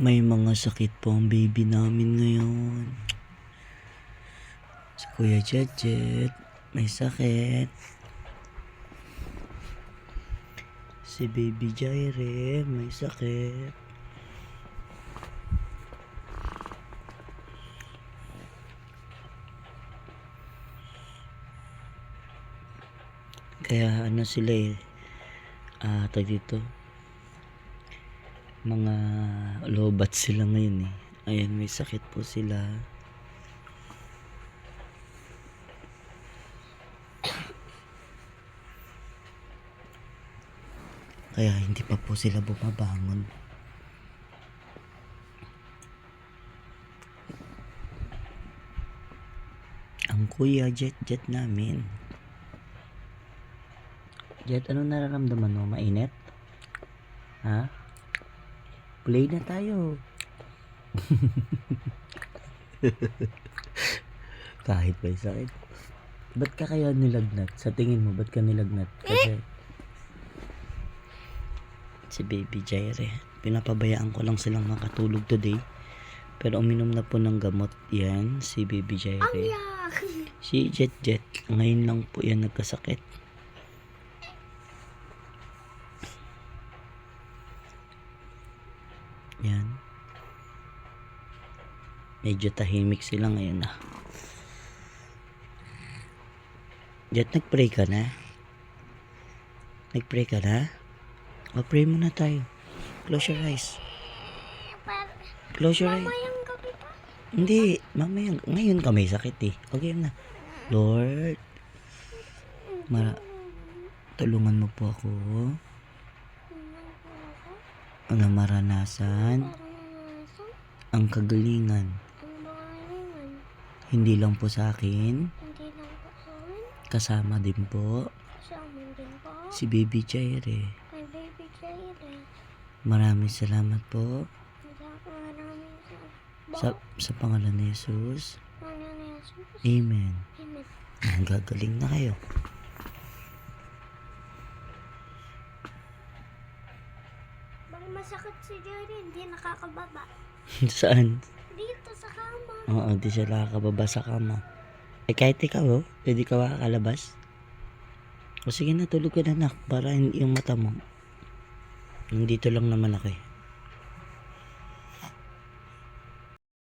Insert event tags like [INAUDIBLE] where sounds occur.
May mga sakit po ang baby namin ngayon. Si Kuya Jet Jet, may sakit. Si Baby Jaire, may sakit. Kaya ano sila eh, ah, tag dito, mga lobat sila ngayon eh. Ayan, may sakit po sila. Kaya hindi pa po sila bumabangon. Ang kuya jet jet namin. Jet, ano nararamdaman mo? Mainit? Ha? Play na tayo. [LAUGHS] Kahit may sakit. Ba't ka kaya nilagnat? Sa tingin mo, ba't ka nilagnat? Kasi si Baby Jaire, pinapabayaan ko lang silang makatulog today. Pero uminom na po ng gamot yan, si Baby Jaire. Si Jet Jet, ngayon lang po yan nagkasakit. Yan. Medyo tahimik sila ngayon na. Jet, nag-pray ka na? Nag-pray ka na? O, pray muna tayo. Close your eyes. Close your eyes. Hindi, mamaya, ngayon ka may sakit eh. Okay na. Lord, mara, tulungan mo po ako na maranasan ang kagalingan. Hindi lang po sa akin, kasama din po si Baby Jaire. Maraming salamat po sa, sa... pangalan ni Jesus. Amen. Amen. Ang gagaling na kayo. Masakit si Jaire? Hindi nakakababa. [LAUGHS] Saan? Dito sa kama. Oo, di siya nakakababa sa kama. Eh kahit ikaw, oh, pwede ka makakalabas. O sige na, tulog ka na nak, para yung mata mo. Nandito lang naman ako eh.